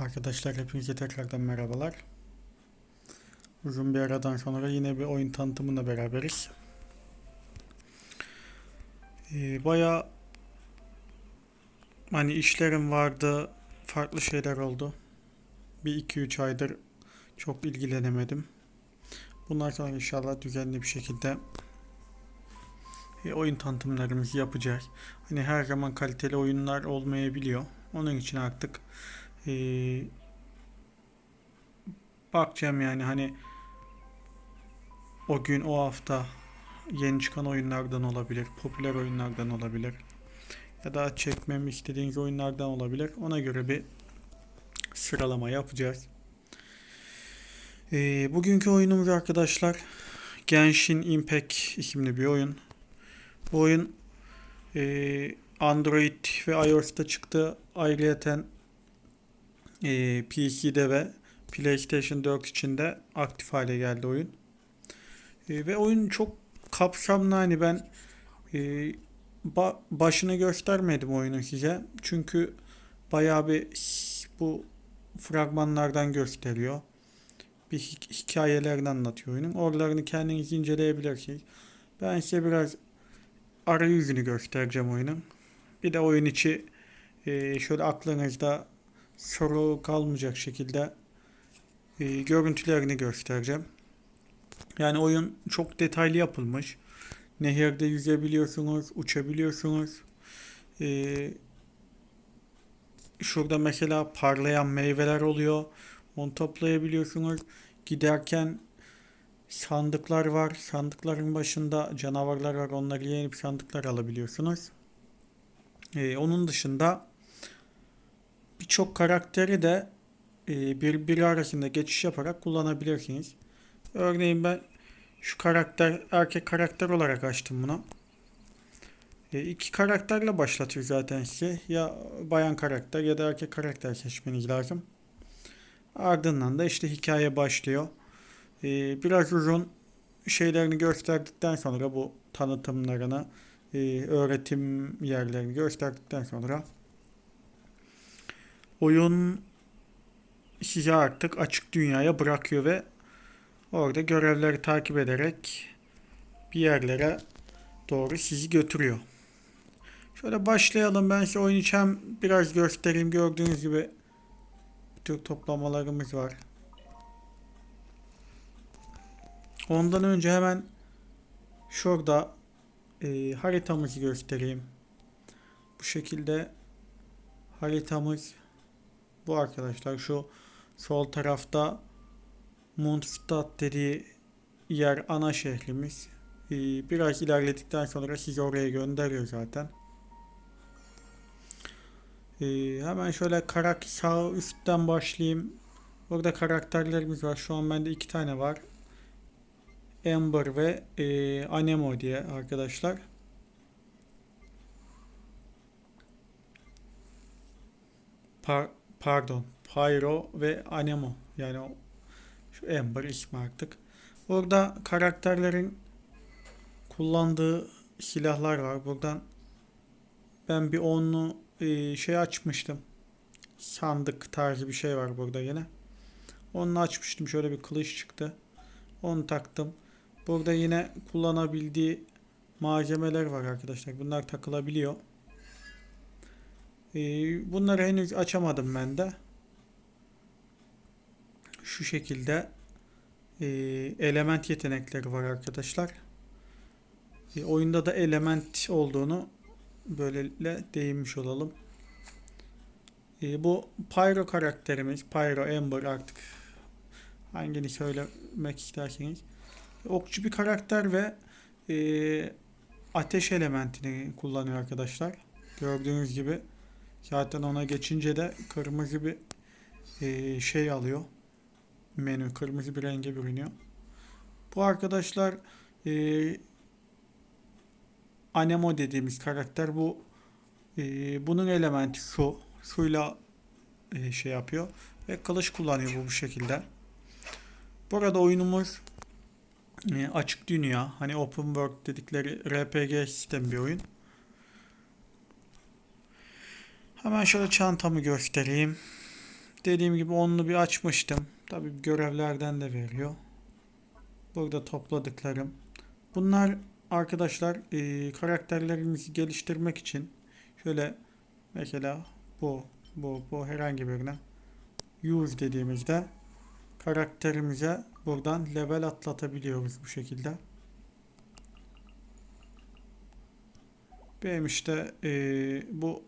Arkadaşlar hepinize tekrardan merhabalar. Uzun bir aradan sonra yine bir oyun tanıtımında beraberiz. Ee, Baya hani işlerim vardı, farklı şeyler oldu. Bir iki üç aydır çok ilgilenemedim. Bundan sonra inşallah düzenli bir şekilde e, oyun tanıtımlarımızı yapacağız. Hani her zaman kaliteli oyunlar olmayabiliyor. Onun için artık ee, bakacağım yani hani o gün o hafta yeni çıkan oyunlardan olabilir, popüler oyunlardan olabilir ya da çekmemi istediğiniz oyunlardan olabilir. Ona göre bir sıralama yapacağız. Ee, bugünkü oyunumuz arkadaşlar Genshin Impact isimli bir oyun. Bu oyun ee, Android ve iOS'ta çıktı. Ayrıyeten e, PC'de ve PlayStation 4 için de aktif hale geldi oyun. E, ve oyun çok kapsamlı hani ben e, ba- başını göstermedim oyunu size. Çünkü bayağı bir bu fragmanlardan gösteriyor. Bir hi- hikayelerini anlatıyor oyunun. Oralarını kendiniz inceleyebilirsiniz. Ben size biraz arayüzünü göstereceğim oyunun. Bir de oyun içi e, şöyle aklınızda soru kalmayacak şekilde e, görüntülerini göstereceğim. Yani oyun çok detaylı yapılmış. Nehirde yüzebiliyorsunuz, uçabiliyorsunuz. E, şurada mesela parlayan meyveler oluyor. Onu toplayabiliyorsunuz. Giderken sandıklar var. Sandıkların başında canavarlar var. Onları yenip sandıklar alabiliyorsunuz. E, onun dışında birçok karakteri de e, birbiri arasında geçiş yaparak kullanabilirsiniz. Örneğin ben şu karakter erkek karakter olarak açtım bunu. E, iki karakterle başlatıyor zaten size. Ya bayan karakter ya da erkek karakter seçmeniz lazım. Ardından da işte hikaye başlıyor. E, biraz uzun şeylerini gösterdikten sonra bu tanıtımlarını, e, öğretim yerlerini gösterdikten sonra oyun sizi artık açık dünyaya bırakıyor ve orada görevleri takip ederek bir yerlere doğru sizi götürüyor. Şöyle başlayalım. Ben size oyun içem biraz göstereyim. Gördüğünüz gibi tür toplamalarımız var. Ondan önce hemen şurada e, haritamızı göstereyim. Bu şekilde haritamız bu arkadaşlar. Şu sol tarafta Mondstadt dediği yer ana şehrimiz. Ee, biraz ilerledikten sonra sizi oraya gönderiyor zaten. Ee, hemen şöyle karak sağ üstten başlayayım. Orada karakterlerimiz var. Şu an bende iki tane var. Amber ve e, Anemo diye arkadaşlar. Par pardon. Pyro ve Anemo. Yani o, şu Amber ismi artık. Orada karakterlerin kullandığı silahlar var. Buradan ben bir onlu e, şey açmıştım. Sandık tarzı bir şey var burada yine. Onu açmıştım. Şöyle bir kılıç çıktı. Onu taktım. Burada yine kullanabildiği malzemeler var arkadaşlar. Bunlar takılabiliyor. Ee, bunları henüz açamadım ben de. Şu şekilde e, element yetenekleri var arkadaşlar. E, oyunda da element olduğunu böylelikle değinmiş olalım. Bu Pyro karakterimiz, Pyro Ember artık hangini söylemek isterseniz. Okçu bir karakter ve ateş elementini kullanıyor arkadaşlar. Gördüğünüz gibi zaten ona geçince de kırmızı bir e, şey alıyor. Menü kırmızı bir renge bürünüyor. Bu arkadaşlar e, Anemo dediğimiz karakter bu e, bunun elementi su. Suyla e, şey yapıyor ve kılıç kullanıyor bu bu şekilde. Burada oyunumuz e, açık dünya, hani open world dedikleri RPG sistem bir oyun. Hemen şöyle çantamı göstereyim. dediğim gibi onlu bir açmıştım. Tabii görevlerden de veriyor. Burada topladıklarım. Bunlar arkadaşlar e, karakterlerimizi geliştirmek için şöyle mesela bu bu bu herhangi birine use dediğimizde karakterimize buradan level atlatabiliyoruz bu şekilde. Benim işte e, bu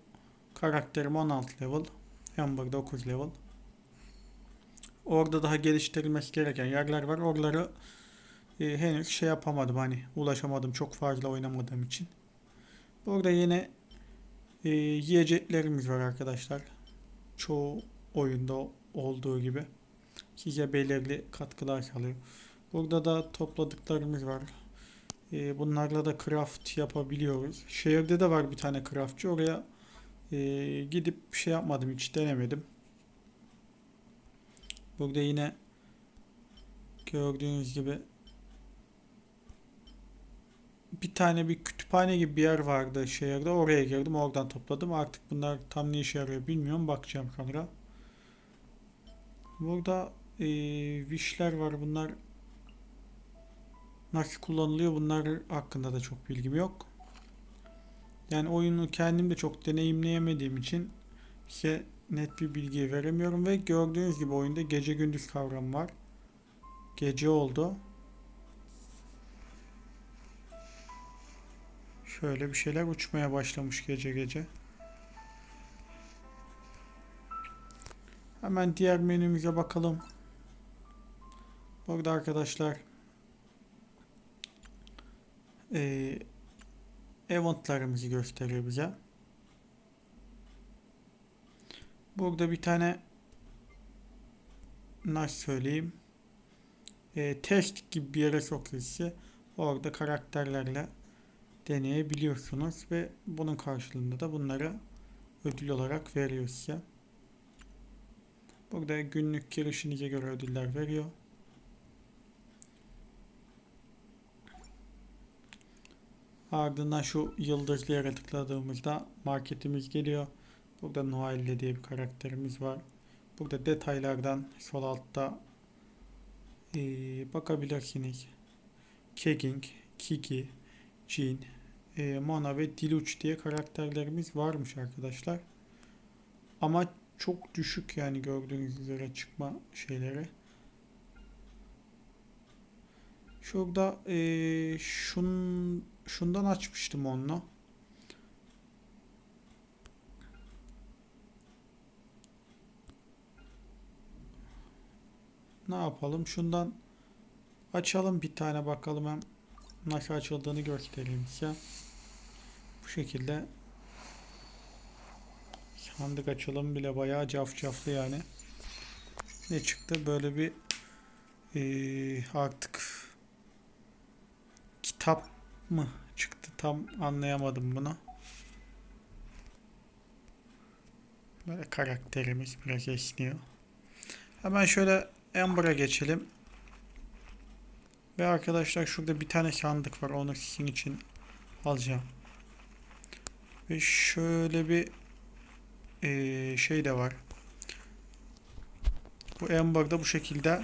karakterim 16 level. Amber 9 level. Orada daha geliştirilmesi gereken yerler var. Oraları e, henüz şey yapamadım hani ulaşamadım çok fazla oynamadığım için. Burada yine e, yiyeceklerimiz var arkadaşlar. Çoğu oyunda olduğu gibi. Size belirli katkılar sağlıyor. Burada da topladıklarımız var. E, bunlarla da craft yapabiliyoruz. Şehirde de var bir tane craftçı. Oraya e, gidip şey yapmadım hiç denemedim. Burada yine gördüğünüz gibi bir tane bir kütüphane gibi bir yer vardı şehirde. Oraya girdim. Oradan topladım. Artık bunlar tam ne işe yarıyor bilmiyorum. Bakacağım sonra. Burada e, wishler var. Bunlar nasıl kullanılıyor? Bunlar hakkında da çok bilgim yok. Yani oyunu kendim de çok deneyimleyemediğim için size net bir bilgi veremiyorum ve gördüğünüz gibi oyunda gece gündüz kavramı var. Gece oldu. Şöyle bir şeyler uçmaya başlamış gece gece. Hemen diğer menümüze bakalım. Burada arkadaşlar eee eventlarımızı gösteriyor bize. Burada bir tane nasıl söyleyeyim e, test gibi bir yere sokuyor sizi. Orada karakterlerle deneyebiliyorsunuz ve bunun karşılığında da bunları ödül olarak veriyor size. Burada günlük girişinize göre ödüller veriyor. Ardından şu yıldızlı yere tıkladığımızda marketimiz geliyor. Burada Noelle diye bir karakterimiz var. Burada detaylardan sol altta ee, bakabilirsiniz. Keking, Kiki, Jean, e, Mona ve Diluc diye karakterlerimiz varmış arkadaşlar. Ama çok düşük yani gördüğünüz üzere çıkma şeyleri. Şurada e, şun, şundan açmıştım onunla. Ne yapalım? Şundan açalım bir tane bakalım hem nasıl açıldığını göstereyim size. Bu şekilde sandık açılım bile bayağı cafcaflı yani. Ne çıktı? Böyle bir ee, artık kitap mı çıktı? Tam anlayamadım bunu. Böyle karakterimiz biraz esniyor. Hemen şöyle Amber'a geçelim. Ve arkadaşlar şurada bir tane sandık var. Onu sizin için alacağım. Ve şöyle bir ee, şey de var. Bu Amber'da bu şekilde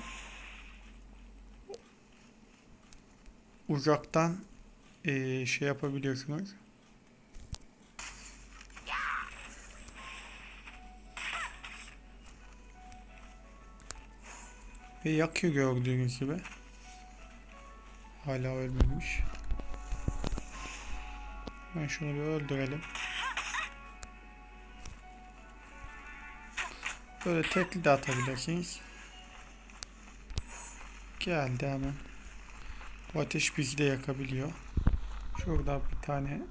uzaktan ee, şey yapabiliyorsunuz. Ve yakıyor gördüğünüz gibi. Hala ölmemiş. Ben şunu bir öldürelim. Böyle tekli de atabilirsiniz. Geldi hemen. Bu ateş bizi de yakabiliyor. Şurada bir tane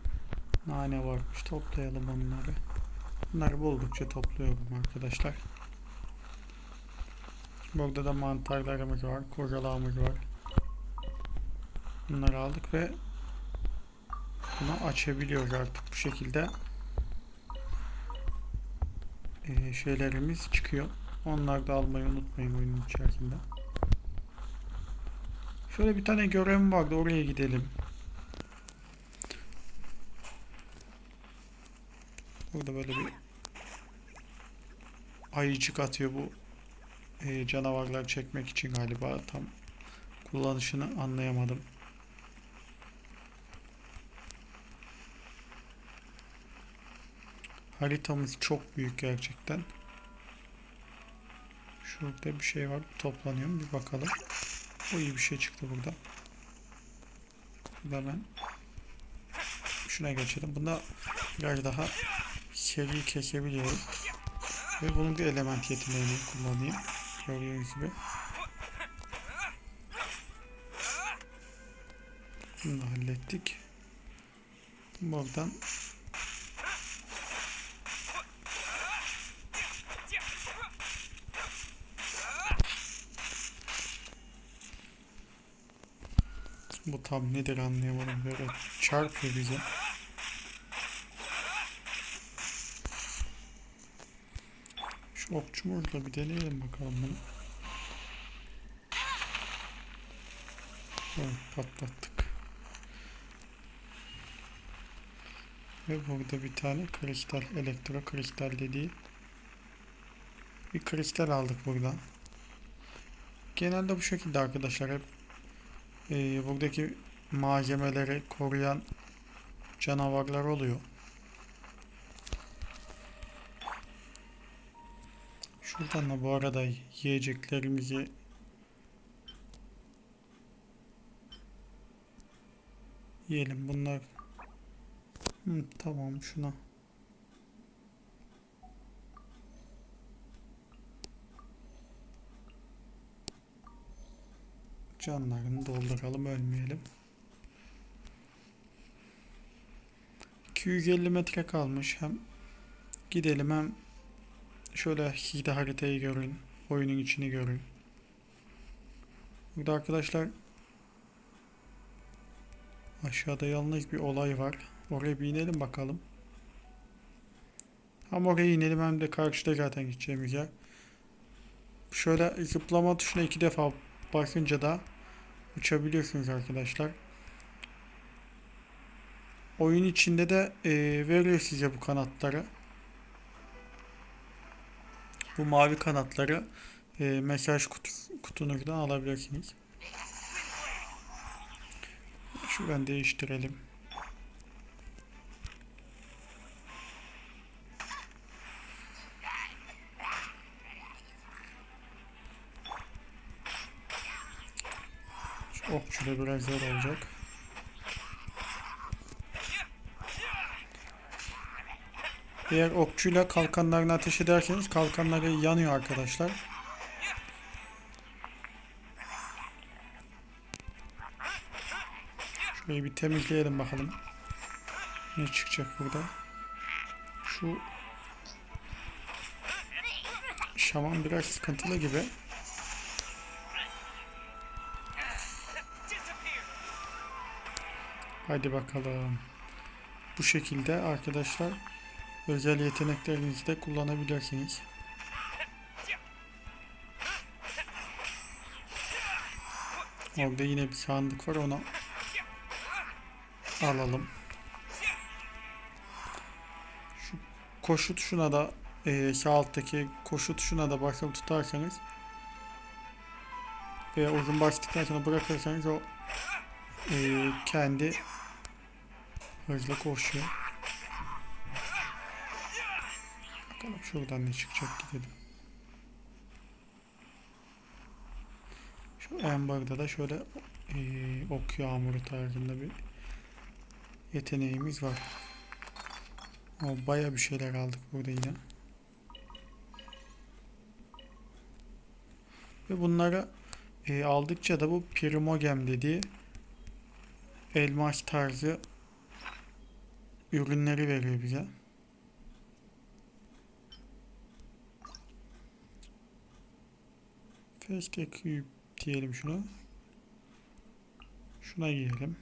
nane varmış. Toplayalım onları. Bunları buldukça topluyorum arkadaşlar. Burada da mantarlarımız var. Kocalarımız var. Bunları aldık ve bunu açabiliyoruz artık bu şekilde. Ee, şeylerimiz çıkıyor. Onları da almayı unutmayın oyunun içerisinde. Şöyle bir tane görevim vardı. Oraya gidelim. Burada böyle bir ayıcık atıyor bu e, canavarlar çekmek için galiba tam kullanışını anlayamadım. Haritamız çok büyük gerçekten. Şurada bir şey var. Toplanıyor? Bir bakalım. O iyi bir şey çıktı burada. Burada hemen şuna geçelim. Bunda biraz daha seri kesebiliyorum. Ve bunun bir element yeteneğini kullanayım. Gördüğünüz gibi. Bunu da hallettik. Buradan Bu tam nedir anlayamadım. Böyle çarpıyor bize. Şu orada bir deneyelim bakalım bunu. Evet patlattık. Ve burada bir tane kristal, elektro kristal dediği bir kristal aldık buradan. Genelde bu şekilde arkadaşlar hep e, buradaki malzemeleri koruyan canavarlar oluyor. Şuradan da bu arada yiyeceklerimizi yiyelim. Bunlar Hı, tamam şuna. Canlarını dolduralım ölmeyelim. 250 metre kalmış hem gidelim hem şöyle de haritayı görün. Oyunun içini görün. Burada arkadaşlar aşağıda yalnız bir olay var. Oraya bir inelim bakalım. Hem oraya inelim hem de karşıda zaten gideceğimiz yer. Şöyle zıplama tuşuna iki defa basınca da uçabiliyorsunuz arkadaşlar. Oyun içinde de e, veriyor size bu kanatları. Bu mavi kanatları e, mesaj kutu, kutunuzdan alabilirsiniz. Şuradan değiştirelim. Şu okçu da biraz zor olacak. Eğer okçuyla kalkanlarını ateş ederseniz kalkanları yanıyor arkadaşlar. Şöyle bir temizleyelim bakalım. Ne çıkacak burada? Şu şaman biraz sıkıntılı gibi. Hadi bakalım. Bu şekilde arkadaşlar özel yeteneklerinizi de kullanabilirsiniz. Orada yine bir sandık var onu alalım. Şu koşu tuşuna da e, sağ alttaki koşu tuşuna da basılı tutarsanız ve uzun bastıktan sonra bırakırsanız o e, kendi hızla koşuyor. Bakalım şuradan ne çıkacak gidelim. Şu Amber'da da şöyle e, ok yağmuru tarzında bir yeteneğimiz var. O baya bir şeyler aldık burada yine. Ve bunları e, aldıkça da bu Primogem dediği elmas tarzı ürünleri veriyor bize. First equip diyelim şunu. Şuna giyelim.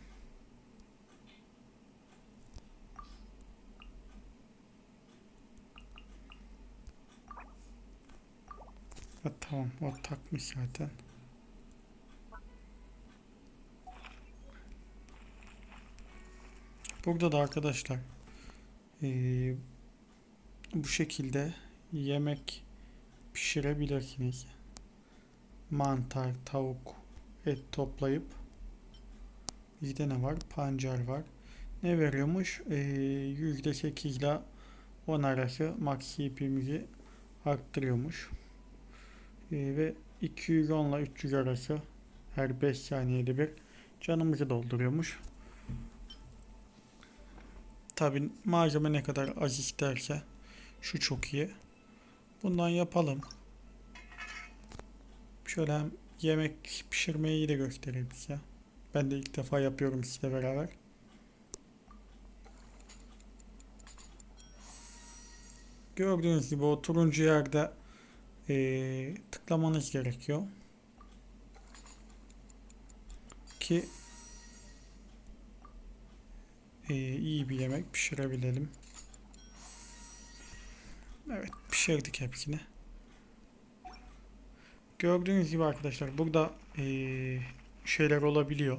Ha, tamam o takmış zaten. Burada da arkadaşlar eee, bu şekilde yemek pişirebilirsiniz. Mantar, tavuk, et toplayıp bizde ne var? Pancar var. Ne veriyormuş? Ee, %8 ile 10 arası max CP'mizi arttırıyormuş. Ee, ve 210 ile 300 arası her 5 saniyede bir canımızı dolduruyormuş. Tabi malzeme ne kadar az isterse şu çok iyi. Bundan yapalım. Şöyle hem yemek pişirmeyi de göstereyim size. Ben de ilk defa yapıyorum sizle beraber. Gördüğünüz gibi o turuncu yerde eee, tıklamanız gerekiyor. Ki eee, iyi bir yemek pişirebilelim. Evet pişirdik hepsini. Gördüğünüz gibi arkadaşlar burada eee, şeyler olabiliyor.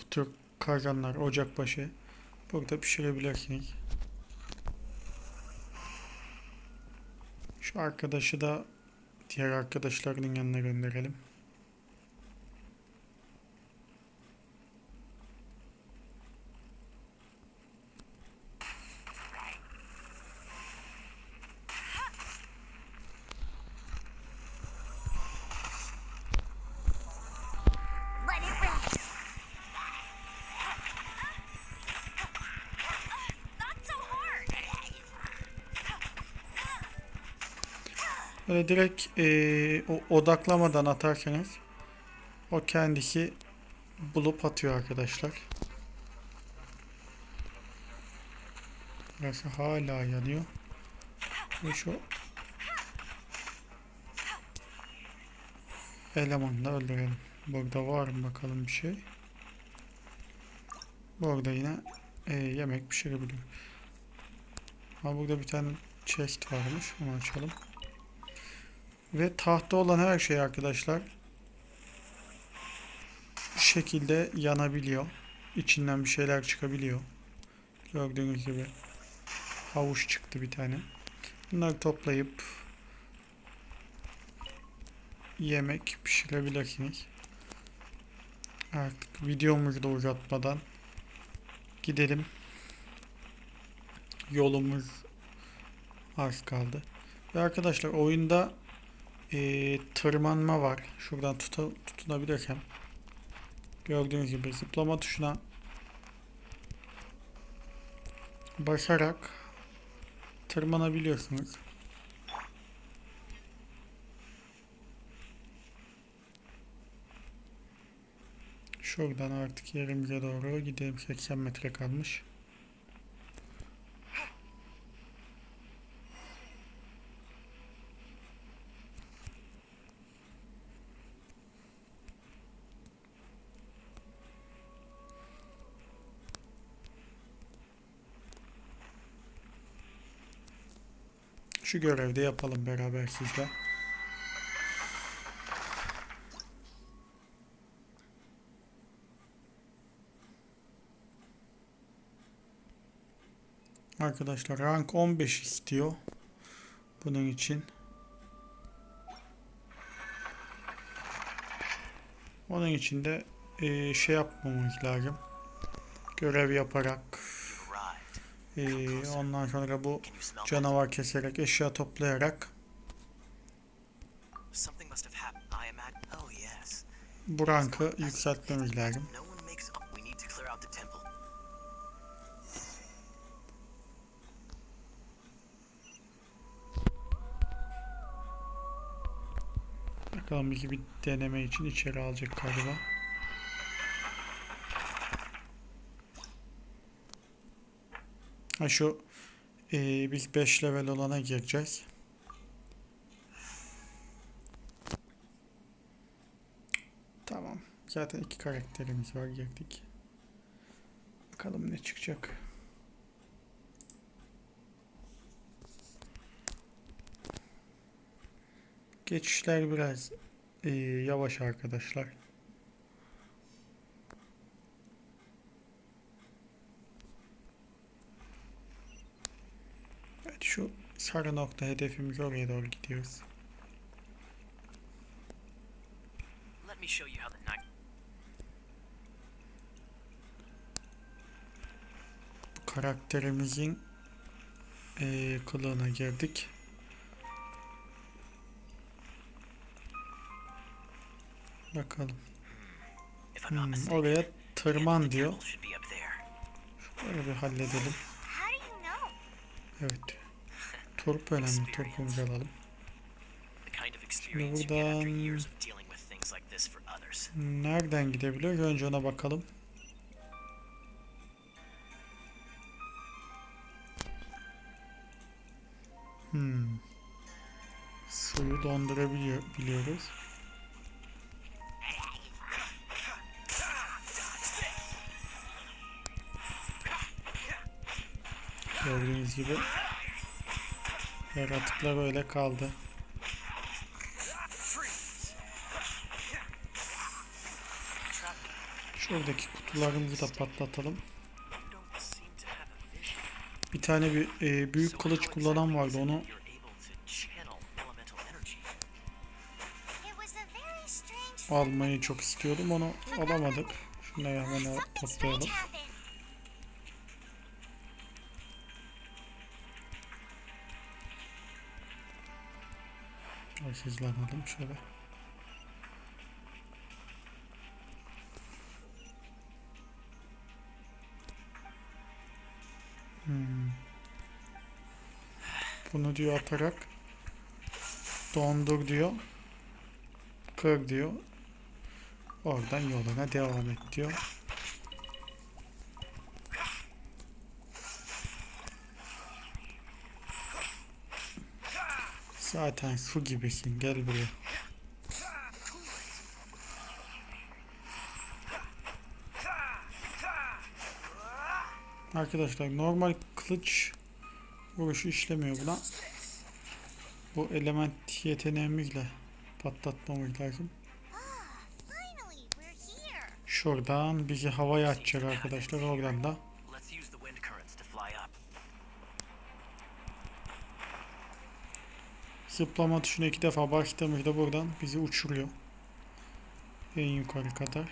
Bu tür kazanlar, ocakbaşı burada pişirebilirsiniz. Şu arkadaşı da diğer arkadaşlarının yanına gönderelim. Böyle direkt eee, o odaklamadan atarsanız o kendisi bulup atıyor arkadaşlar. Burası hala yanıyor. Ve şu elemanı da öldürelim. Burada var mı bakalım bir şey. Burada yine eee, yemek pişirebiliyor. Ha burada bir tane chest varmış. Onu açalım. Ve tahta olan her şey arkadaşlar bu şekilde yanabiliyor. İçinden bir şeyler çıkabiliyor. Gördüğünüz gibi havuç çıktı bir tane. Bunları toplayıp yemek pişirebilirsiniz. Artık videomuzu da uzatmadan gidelim. Yolumuz az kaldı. Ve arkadaşlar oyunda eee, tırmanma var. Şuradan tuta, tutunabilirsem. Gördüğünüz gibi zıplama tuşuna basarak tırmanabiliyorsunuz. Şuradan artık yerimize doğru gidelim. 80 metre kalmış. Şu görevde yapalım beraber sizle. Arkadaşlar rank 15 istiyor. Bunun için. Onun için de şey yapmamız lazım. Görev yaparak Eee, ondan sonra bu canavar keserek eşya toplayarak. Oh bu rankı yükseltmemiz lazım. Bakalım bizi bir deneme için içeri alacak galiba. Ha şu eee, biz 5 level olana gireceğiz. Tamam. Zaten iki karakterimiz var girdik. Bakalım ne çıkacak. Geçişler biraz eee, yavaş arkadaşlar. Evet şu sarı nokta hedefimiz oraya doğru gidiyoruz. Let me show you how the night. Bu karakterimizin eee kılığına girdik. Bakalım. Hmm, mistaken, oraya tırman diyor. Böyle bir halledelim. Evet. Turp önemli. Turpumuzu alalım. After buradan-. Nereden gidebilir? Önce ona bakalım. Hmm. Suyu dondurabiliyor biliyoruz. Gördüğünüz gibi yaratıklar öyle kaldı. Şuradaki kutularımızı da patlatalım. Bir tane bir e, büyük kılıç kullanan vardı onu almayı çok istiyordum onu alamadık. Şunları hemen toplayalım. Biraz hızlanalım şöyle. Hmm. Bunu diyor atarak dondur diyor. Kır diyor. Oradan yoluna devam et diyor. Zaten su gibisin gel buraya. Arkadaşlar normal kılıç vuruşu işlemiyor buna. Bu element yeteneğimizle patlatmamız lazım. Şuradan bizi havaya atacak arkadaşlar oradan da. Zıplama tuşuna iki defa bastığımızda buradan bizi uçuruyor. En yukarı kadar.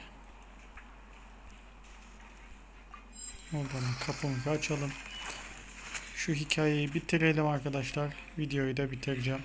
Oradan kapımızı açalım. Şu hikayeyi bitirelim arkadaşlar. Videoyu da bitireceğim.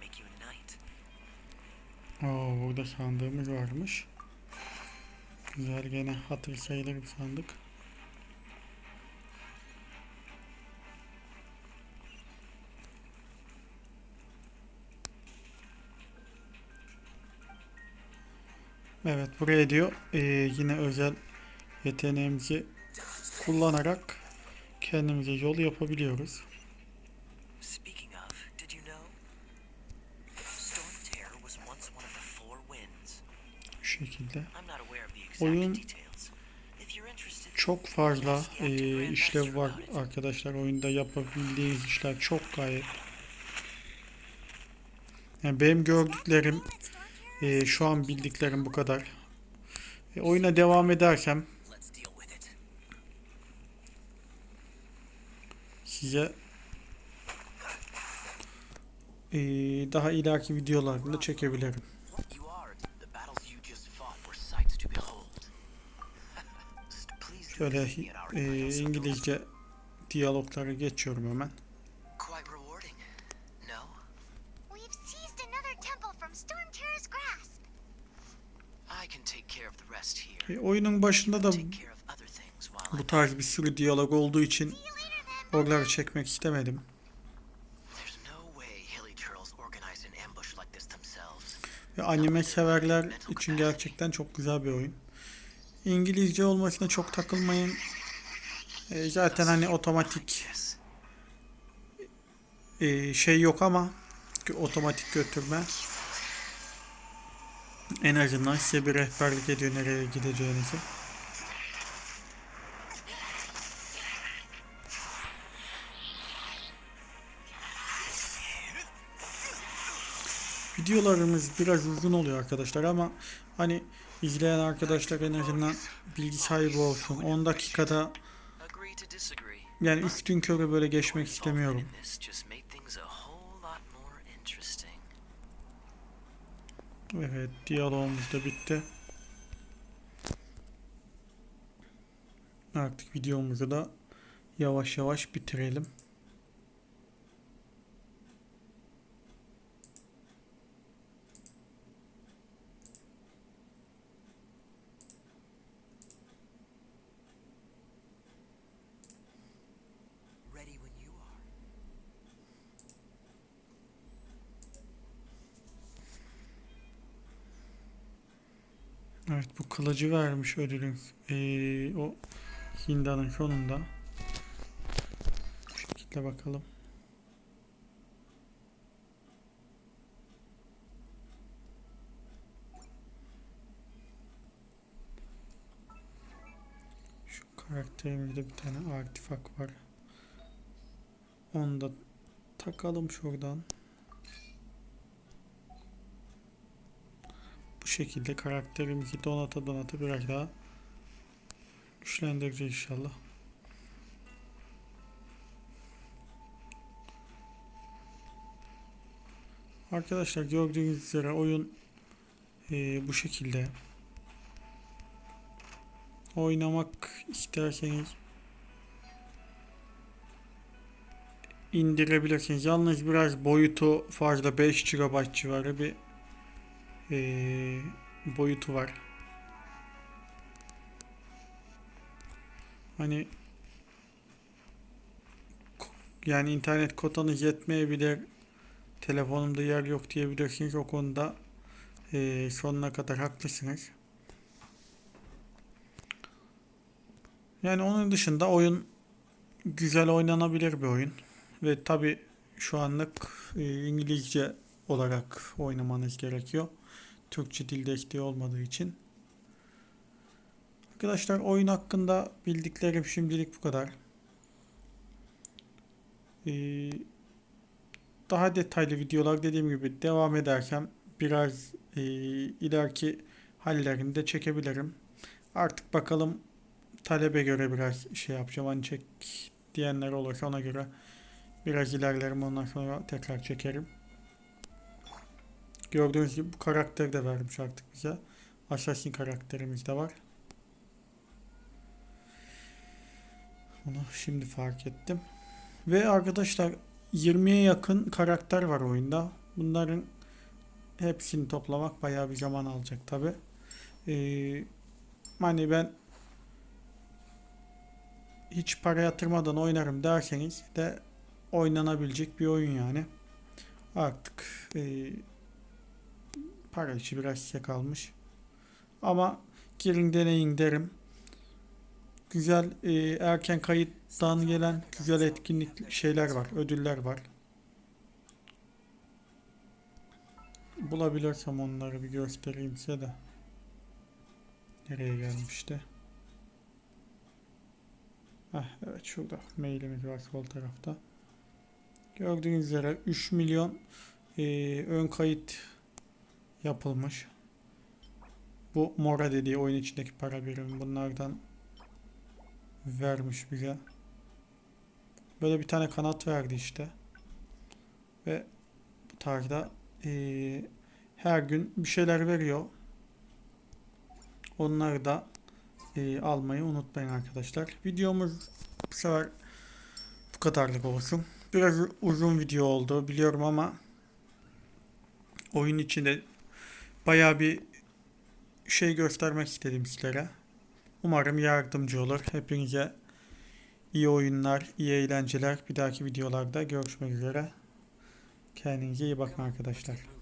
Make you a knight. Oo, burada sandığımız varmış. Güzel gene hatır sayılır bir sandık. Evet buraya diyor ee, yine özel yeteneğimizi kullanarak kendimize yol yapabiliyoruz. Şu şekilde. Oyun çok fazla eee, işlev var arkadaşlar oyunda yapabildiğiniz işler çok gayet. Yani benim gördüklerim Eee, şu an bildiklerim bu kadar. E, oyuna devam edersem size eee, daha ileriki çekebilirim. Behold. Please do Şöyle place. İngilizce diyaloglara geçiyorum hemen. E, oyunun başında da bu tarz bir sürü diyalog olduğu için oraları çekmek istemedim. Ve anime severler için gerçekten çok güzel bir oyun. İngilizce olmasına çok takılmayın. E, zaten hani otomatik e, şey yok ama otomatik götürme en azından size bir rehberlik ediyor nereye gideceğinizi. Videolarımız biraz uzun oluyor arkadaşlar ama hani izleyen arkadaşlar en azından bilgi sahibi olsun. 10 dakikada yani üstün körü böyle geçmek istemiyorum. Evet, diyalogumuz da bitti. Artık videomuzu da yavaş yavaş bitirelim. Evet, bu kılıcı vermiş ödülün. Ee, o Hinda'nın sonunda. Bu şekilde bakalım. Şu karakterimizde bir tane artifak var. Onu da takalım şuradan. Şekilde karakterimizi donata donata biraz daha güçlendireceğiz inşallah. Arkadaşlar gördüğünüz üzere oyun eee, bu şekilde. Oynamak isterseniz indirebilirsiniz. Yalnız biraz boyutu fazla 5 GB civarı bir eee, boyutu var. Hani yani internet kotanız yetmeyebilir. Telefonumda yer yok diyebilirsiniz. O konuda eee, sonuna kadar haklısınız. Yani onun dışında oyun güzel oynanabilir bir oyun. Ve tabi şu anlık e, İngilizce olarak oynamanız gerekiyor. Türkçe dil desteği olmadığı için. Arkadaşlar oyun hakkında bildiklerim şimdilik bu kadar. Ee, daha detaylı videolar dediğim gibi devam ederken biraz e, ileriki hallerini de çekebilirim. Artık bakalım talebe göre biraz şey yapacağım. Hani çek diyenler olursa ona göre biraz ilerlerim ondan sonra tekrar çekerim. Gördüğünüz gibi bu karakteri de vermiş artık bize. Assassin karakterimiz de var. Bunu şimdi fark ettim. Ve arkadaşlar 20'ye yakın karakter var oyunda. Bunların hepsini toplamak bayağı bir zaman alacak tabi. Ee, hani ben hiç para yatırmadan oynarım derseniz de oynanabilecek bir oyun yani. Artık e, para işi biraz size kalmış. Ama girin deneyin derim. Güzel e, erken kayıttan gelen güzel etkinlik şeyler var, ödüller var. Bulabilirsem onları bir göstereyim size de. Nereye gelmişti? Heh, evet şurada mailimiz var sol tarafta. Gördüğünüz üzere 3 milyon e, ön kayıt yapılmış. Bu Mora dediği oyun içindeki para birimi bunlardan vermiş bize. Böyle bir tane kanat verdi işte. Ve bu tarzda e, her gün bir şeyler veriyor. Onları da e, almayı unutmayın arkadaşlar. Videomuz bu sefer bu kadarlık olsun. Biraz uzun video oldu biliyorum ama oyun içinde bayağı bir şey göstermek istedim sizlere. Umarım yardımcı olur. Hepinize iyi oyunlar, iyi eğlenceler. Bir dahaki videolarda görüşmek üzere. Kendinize iyi bakın arkadaşlar.